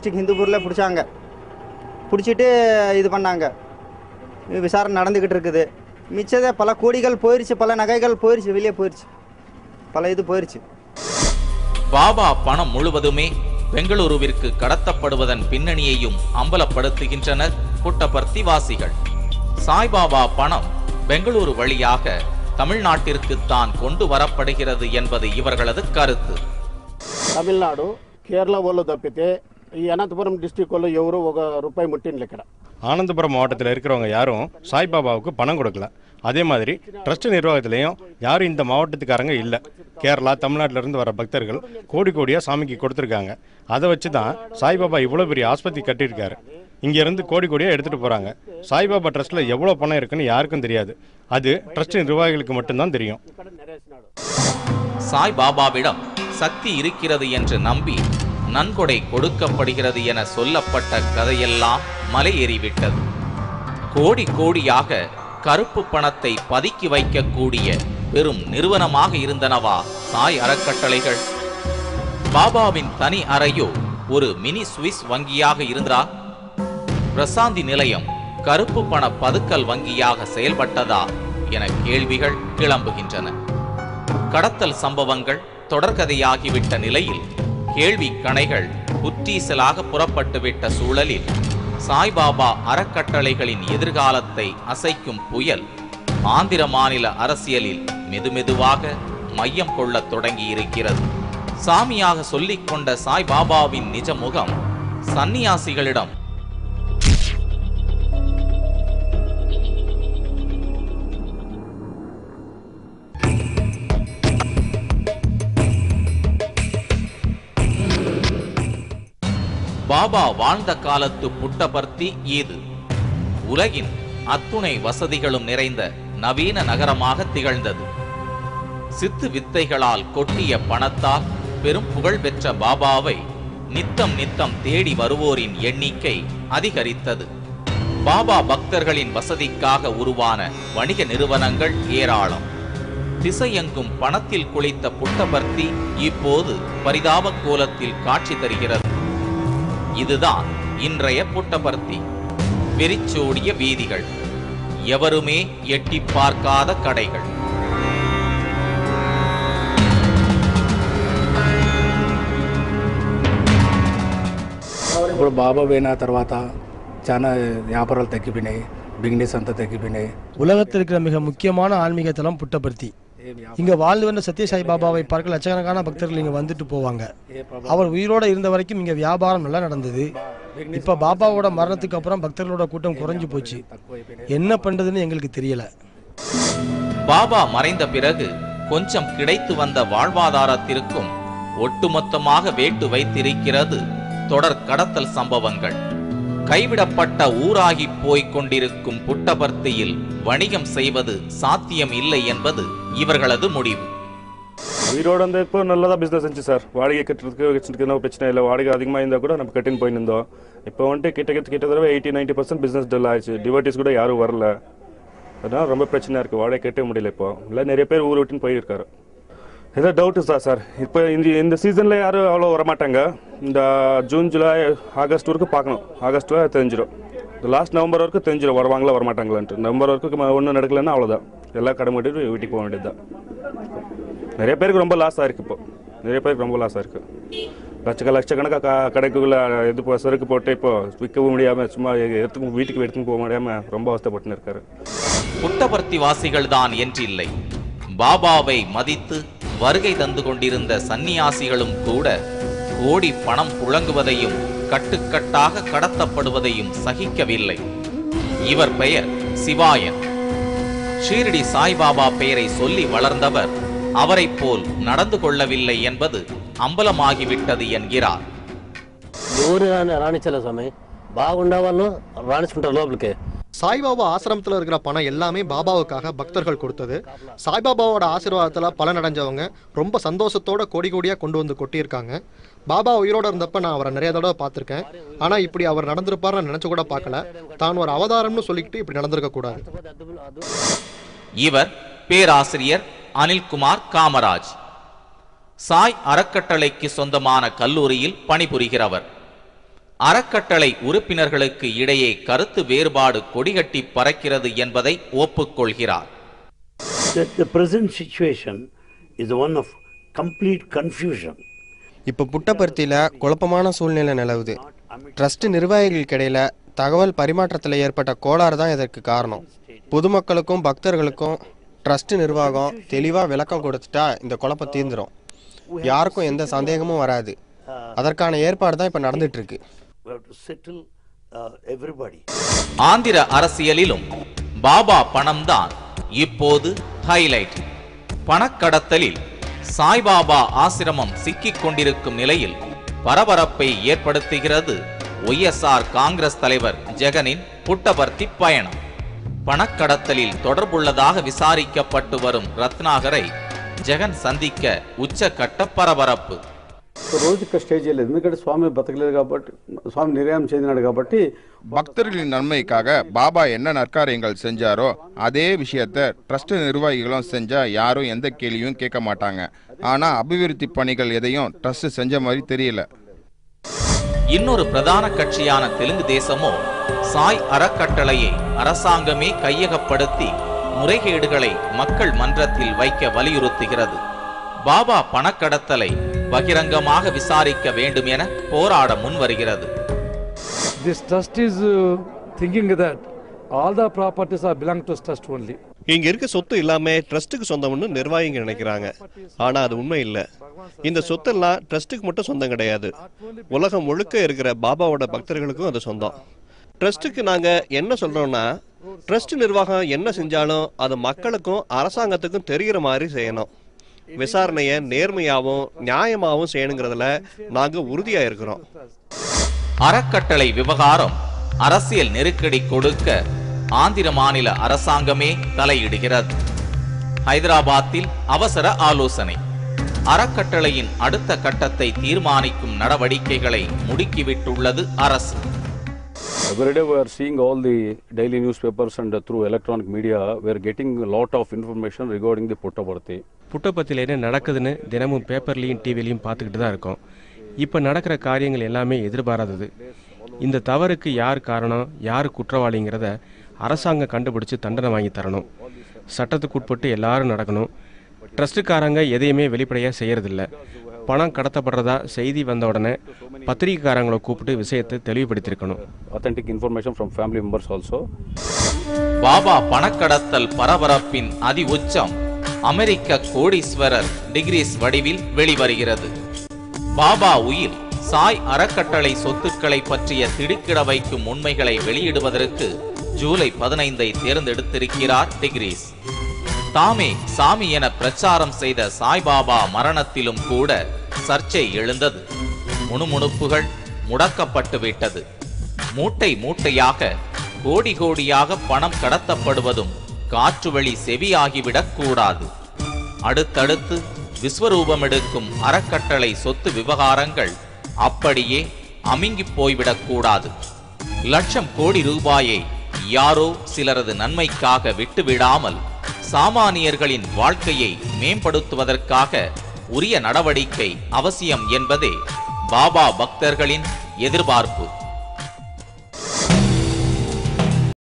District ஹிந்துபூரில் பிடிச்சாங்க. பிடிச்சிட்டு இது பண்ணாங்க. விசாரணை நடந்துக்கிட்டு இருக்குது. மிச்சதே பல கோடிகள் போயிருச்சு பல நகைகள் போயிருச்சு வெளியே போயிடுச்சு பல இது போயிருச்சு. பாபா பணம் முழுவதுமே பெங்களூருவிற்கு கடத்தப்படுவதன் பின்னணியையும் அம்பலப்படுத்துகின்றனர் புட்டபர்த்தி வாசிகள் சாய்பாபா பணம் பெங்களூரு வழியாக தமிழ்நாட்டிற்கு தான் கொண்டு வரப்படுகிறது என்பது இவர்களது கருத்து. தமிழ்நாடு கேரளாவಲ್ಲೂ ತಪ್ಪಿತೆ ఈ అనంతపురం డిస్టిక్ వాళ్ళు ఎవరు ఒక రూపాయి ముట్టిండ్లు ఇక్కడ ஆனந்தபுரம் மாவட்டத்தில் இருக்கிறவங்க யாரும் சாய்பாபாவுக்கு பணம் கொடுக்கல அதே மாதிரி ட்ரஸ்ட் நிர்வாகத்திலையும் யாரும் இந்த மாவட்டத்துக்காரங்க இல்லை கேரளா தமிழ்நாட்டுல இருந்து வர பக்தர்கள் கோடி கோடியாக சாமிக்கு கொடுத்துருக்காங்க அதை வச்சு தான் சாய்பாபா இவ்வளோ பெரிய ஆஸ்பத்திரி கட்டியிருக்காரு இங்கேருந்து கோடி கோடியாக எடுத்துகிட்டு போகிறாங்க சாய்பாபா ட்ரஸ்ட்டில் எவ்வளோ பணம் இருக்குன்னு யாருக்கும் தெரியாது அது ட்ரஸ்ட் நிர்வாகிகளுக்கு மட்டும்தான் தெரியும் சாய் பாபாவிடம் சக்தி இருக்கிறது என்று நம்பி நன்கொடை கொடுக்கப்படுகிறது என சொல்லப்பட்ட கதையெல்லாம் மலையேறிவிட்டது. கோடி கோடியாக கருப்பு பணத்தை பதுக்கி வைக்கக்கூடிய பெரும் நிறுவனமாக இருந்தனவா சாய் அறக்கட்டளைகள்? பாபாவின் தனி அறையோ ஒரு மினி சுவிஸ் வங்கியாக இருந்தா? பிரசாந்தி நிலையம் கருப்பு பண பதுக்கல் வங்கியாக செயல்பட்டதா என கேள்விகள் கிளம்புகின்றன. கடத்தல் சம்பவங்கள் தொடர்கதையாகிவிட்ட நிலையில் கேள்வி கணைகள் புற்றீசலாக புறப்பட்டுவிட்ட சூழலில் சாய்பாபா அறக்கட்டளைகளின் எதிர்காலத்தை அசைக்கும் புயல் ஆந்திர மாநில அரசியலில் மெதுமெதுவாக மையம் கொள்ளத் தொடங்கியிருக்கிறது. சாமியாக சொல்லிக்கொண்ட சாய்பாபாவின் நிஜ முகம் சந்நியாசிகளிடம் பாபா வாழ்ந்த காலத்து புட்டபர்த்தி இது உலகின் அத்துணை வசதிகளும் நிறைந்த நவீன நகரமாக திகழ்ந்தது. சித்து வித்தைகளால் கொட்டிய பணத்தால் பெரும் புகழ் பெற்ற பாபாவை நித்தம் நித்தம் தேடி வருவோரின் எண்ணிக்கை அதிகரித்தது. பாபா பக்தர்களின் வசதிக்காக உருவான வணிக நிறுவனங்கள் ஏராளம். திசையெங்கும் பணத்தில் குளித்த புட்டபர்த்தி இப்போது பரிதாப கோலத்தில் காட்சி தருகிறது. இதுதான் இன்றைய புட்டபர்த்தி வெறிச்சோடிய வீதிகள் எவருமே எட்டி பார்க்காத கடைகள் ఇప్పుడు బాబా పోయిన తర్వాత చాలా వ్యాపారాలు తగ్గిపోయినాయి బిజినెస్ అంతా తగ్గిపోయినాయి உலகத்தில் இருக்கிற மிக முக்கியமான ஆன்மீக தலம் புட்டபர்த்தி இங்க வாழ்ந்து வந்த சத்யசாய் பாபாவை பார்க்க லட்சக்கணக்கான பக்தர்கள் இங்க வந்துட்டு போவாங்க. அவர் உயிரோட இருந்த வரைக்கும் இங்க வியாபாரம் நல்லா நடந்தது. இப்ப பாபாவோட மரணத்துக்கு அப்புறம் பக்தர்களோட கூட்டம் குறைஞ்சு போச்சு. என்ன பண்றதுன்னு எங்களுக்கு தெரியல. பாபா மறைந்த பிறகு கொஞ்சம் கிடைத்து வந்த வாழ்வாதாரத்திற்கும் ஒட்டுமொத்தமாக வேட்டு வைத்திருக்கிறது தொடர் கடத்தல் சம்பவங்கள். கைவிடப்பட்ட ஊராகி போய்க் கொண்டிருக்கும் புட்டபர்த்தியில் வணிகம் செய்வது சாத்தியம் இல்லை என்பது இவர்களது முடிவு. உயிரோடு வந்து இப்போ நல்லா தான் பிஸ்னஸ் இருந்துச்சு சார். வாடகை கட்டுறதுக்கு வச்சுருக்கு பிரச்சனை இல்லை. வாடகை அதிகமாக இருந்தால் கூட நம்ம கட்டின்னு போய் இருந்தோம். இப்போ வந்துட்டு கிட்ட கிட்ட கிட்ட தடவை eighty ninety percent business dull ஆயிடுச்சு. டிவோட்டிஸ் கூட யாரும் வரல. அதனால் ரொம்ப பிரச்சனையாக இருக்குது வாடகை கட்டவே முடியல இப்போ. இல்லை நிறைய பேர் ஊர் விட்டுன்னு போயிருக்காரு. ஏதோ டவுட்டு சார் சார் இப்போ இந்த இந்த சீசனில் யாரும் அவ்வளோ வரமாட்டாங்க. இந்த ஜூன் ஜூலை ஆகஸ்ட் வரைக்கும் பார்க்கணும். ஆகஸ்ட்டில் தெரிஞ்சிடும் இந்த லாஸ்ட் நவம்பர் வரைக்கும் தெரிஞ்சிடும் வருவாங்களா வரமாட்டாங்களான்ட்டு. நவம்பர் வரைக்கும் ஒன்றும் நடக்கலைன்னா அவ்வளோதான் எல்லாம் கடை வீட்டுக்கு போக வேண்டியது தான் நிறைய பேருக்கு ரொம்ப லாஸ் இருக்குது இப்போ. நிறைய பேருக்கு ரொம்ப லாஸ் இருக்குது லட்சக்க லட்சக்கணக்காக க கடைக்குள்ள இது இப்போ போட்டு இப்போ விற்கவும் முடியாமல் சும்மா எடுத்துக்கும் வீட்டுக்கு எடுத்துன்னு போக முடியாமல் ரொம்ப அவஸ்தைப்பட்டுன்னு இருக்காரு. புட்டபர்த்தி வாசிகள் தான் என்றில்லை பாபாவை மதித்து வருகை தந்து கொண்டிருந்த சந்நியாசிகளும் கூட கோடி பணம் புழங்குவதையும் கட்டுக்கட்டாக கடத்தப்படுவதையும் சகிக்கவில்லை இவர் பெயர் சிவாயன் ஷீரடி சாய்பாபா பெயரை சொல்லி வளர்ந்தவர் அவரைப் போல் நடந்து கொள்ளவில்லை என்பது அம்பலமாகிவிட்டது என்கிறார் ఎవరు రాని రాణించలే స్వామి బాగుండే వాళ్ళు రాణించుకుంటారు లోపలికి சாய்பாபா ஆசிரமத்தில் இருக்கிற பணம் எல்லாமே பாபாவுக்காக பக்தர்கள் கொடுத்தது. சாய்பாபாவோட ஆசீர்வாதத்தில் பலனடைஞ்சவங்க ரொம்ப சந்தோஷத்தோட கோடி கோடியாக கொண்டு வந்து கொட்டியிருக்காங்க. பாபா உயிரோட இருந்தப்ப நான் அவரை நிறைய தடவை பார்த்துருக்கேன். ஆனால் இப்படி அவர் நடந்திருப்பார்னு நினச்சி கூட பார்க்கல. தான் ஒரு அவதாரம்னு சொல்லிக்கிட்டு இப்படி நடந்திருக்க கூடாது. இவர் பேராசிரியர் அனில்குமார் காமராஜ். சாய் அறக்கட்டளைக்கு சொந்தமான கல்லூரியில் பணிபுரிகிறவர். அறக்கட்டளை உறுப்பினர்களுக்கு இடையே கருத்து வேறுபாடு கொடிகட்டி பறக்கிறது என்பதை ஒப்புக்கொள்கிறார். The, the present situation is one of complete confusion. இப்போ புட்டபர்த்தியில் குழப்பமான சூழ்நிலை நிலவுது. ட்ரஸ்ட் நிர்வாகிகளுக்கு இடையில தகவல் பரிமாற்றத்தில் ஏற்பட்ட கோளாறு தான் இதற்கு காரணம். பொதுமக்களுக்கும் பக்தர்களுக்கும் ட்ரஸ்ட் நிர்வாகம் தெளிவாக விளக்கம் கொடுத்துட்டா இந்த குழப்பம் தீர்ந்துடும் யாருக்கும் எந்த சந்தேகமும் வராது. அதற்கான ஏற்பாடு தான் இப்போ நடந்துட்டு இருக்கு. ஆந்திர அரசியலிலும் பாபா பணம்தான் இப்போது ஹைலைட் பணக்கடத்தலில் சாய்பாபா ஆசிரமம் சிக்கிக் கொண்டிருக்கும் நிலையில் பரபரப்பை ஏற்படுத்துகிறது ஒய்எஸ்ஆர் காங்கிரஸ் தலைவர் ஜெகனின் புட்டபர்த்தி பயணம். பணக்கடத்தலில் தொடர்புள்ளதாக விசாரிக்கப்பட்டு வரும் ரத்னாகரை ஜெகன் சந்திக்க உச்சக்கட்ட பரபரப்பு. రోజుకి స్టేజ్ చేయలేదు ఎందుకంటే స్వామి బతకలేదు కాబట్టి స్వామి నిర్యాణం చెందినాడు కాబట్టి பக்தர்களின் நன்மைக்காக பாபா என்ன நற்காரியங்கள் செஞ்சாரோ அதே விஷயத்த ட்ரஸ்ட் நிர்வாகிகளும் செஞ்சா யாரும் எந்த கேள்வியும் கேட்க மாட்டாங்க ஆனா அபிவிருத்தி பணிகள் எதையும் ட்ரஸ்ட் செஞ்ச மாதிரி தெரியல இன்னொரு பிரதான கட்சியான தெலுங்கு தேசமோ சாய் அறக்கட்டளையை அரசாங்கமே கையகப்படுத்தி முறைகேடுகளை மக்கள் மன்றத்தில் வைக்க வலியுறுத்துகிறது பாபா பணக்கடத்தலை பகிரங்கமாக விசாரிக்க வேண்டும் என போராட முன்வருகிறது. This trust is uh, thinking that all the properties are belong to trust only. இங்க இருக்க சொத்து எல்லாமே ட்ரஸ்ட்டுக்கு சொந்தம்னு நிர்வாகிங்க நினைக்கிறாங்க. ஆனா அது உண்மை இல்ல. இந்த சொத்தெல்லாம் ட்ரஸ்ட்டுக்கு மட்டும் சொந்தம் கிடையாது. உலகம் முழுக்க இருக்கிற பாபாவோட பக்தர்களுக்கும் அது சொந்தம். ட்ரஸ்ட்டுக்கு நாங்க என்ன சொல்றோம்னா ட்ரஸ்ட் நிர்வாகம் என்ன செஞ்சாலும் அது மக்களுக்கும் அரசாங்கத்துக்கும் தெரிகிற மாதிரி செய்யணும். விசாரணையை நேர்மையாகவும் நியாயமாகவும் செய்யணுங்கிறதுல நாங்க உறுதியா இருக்கிறோம். அறக்கட்டளை விவகாரம் அரசியல் நெருக்கடி கொடுக்க ஆந்திர மாநில அரசாங்கமே தலையிடுகிறது. ஹைதராபாத்தில் அவசர ஆலோசனை. அறக்கட்டளையின் அடுத்த கட்டத்தை தீர்மானிக்கும் நடவடிக்கைகளை முடுக்கிவிட்டுள்ளது அரசு. Every day we are seeing all the daily newspapers and through electronic media, we are getting a lot of information regarding the Puttaparthi. புட்டபத்தில் என்ன நடக்குதுன்னு தினமும் பேப்பர்லேயும் டிவிலையும் பார்த்துக்கிட்டு தான் இருக்கோம். இப்போ நடக்கிற காரியங்கள் எல்லாமே எதிர்பாராதது. இந்த தவறுக்கு யார் காரணம் யார் குற்றவாளிங்கிறத அரசாங்கம் கண்டுபிடிச்சு தண்டனை வாங்கி தரணும். சட்டத்துக்கு உட்பட்டு எல்லாரும் நடக்கணும். ட்ரஸ்ட்டுக்காரங்க எதையுமே வெளிப்படையாக செய்யறதில்ல. பணம் கடத்தப்படுறதா செய்தி வந்த உடனே பத்திரிகைக்காரங்களை கூப்பிட்டு விஷயத்தை தெளிவுபடுத்தியிருக்கணும். Authentic information from family members also. Baba பணக்கடத்தல் பரபரப்பின் அதி உச்சம். அமெரிக்க கோடீஸ்வரர் டிகிரிஸ் வடிவில் வெளிவருகிறது. பாபா உயிர் சாய் அறக்கட்டளை சொத்துக்களை பற்றிய திடுக்கிட வைக்கும் உண்மைகளை வெளியிடுவதற்கு ஜூலை பதினைந்தை தேர்ந்தெடுத்திருக்கிறார் டிகிரிஸ். தாமே சாமி என பிரச்சாரம் செய்த சாய்பாபா மரணத்திலும் கூட சர்ச்சை எழுந்தது. முணுமுணுப்புகள் முடக்கப்பட்டு விட்டது. மூட்டை மூட்டையாக கோடி கோடியாக பணம் கடத்தப்படுவதும் காற்று வழி செவியாகிவிடக் கூடாது. அடுத்தடுத்து விஸ்வரூபம் எடுக்கும் அறக்கட்டளை சொத்து விவகாரங்கள் அப்படியே அமிங்கிப் போய்விடக் கூடாது. லட்சம் கோடி ரூபாயை யாரோ சிலரது நன்மைக்காக விட்டுவிடாமல் சாமானியர்களின் வாழ்க்கையை மேம்படுத்துவதற்காக உரிய நடவடிக்கை அவசியம் என்பதே பாபா பக்தர்களின் எதிர்பார்ப்பு.